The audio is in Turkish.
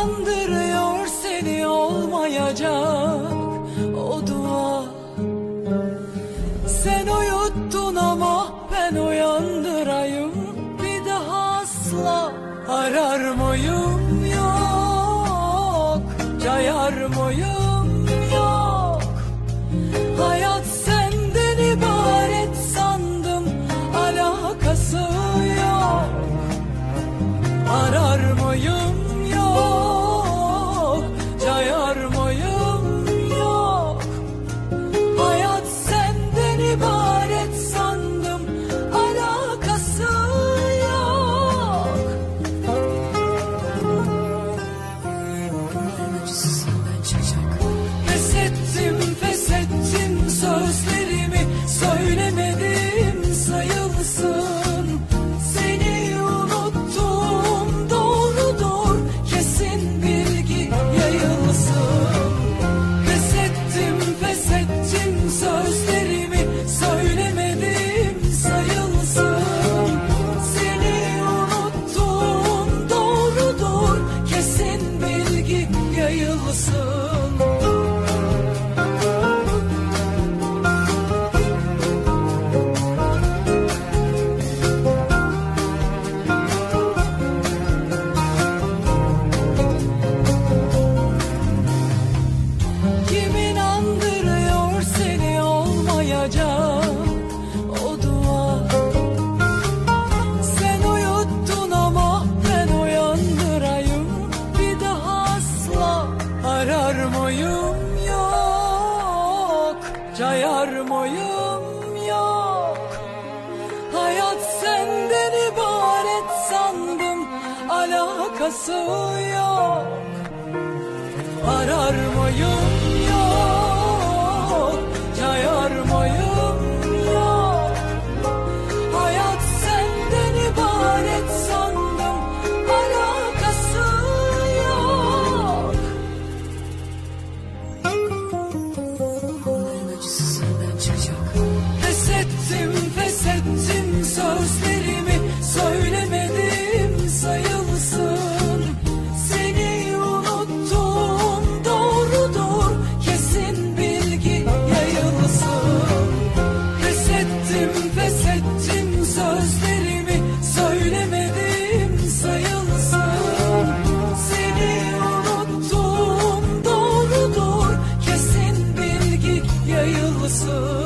andırıyor seni olmayacak o dua. Sen uyuttun ama ben uyandırayım. Bir daha asla arar mıyım? Yok cayar mıyım? Yok. Hayat senden ibaret sandım. Alakası yok. Arar mıyım Cayar mıyım yok. Hayat senden ibaret sandım. Alakası yok. Arar mıyım so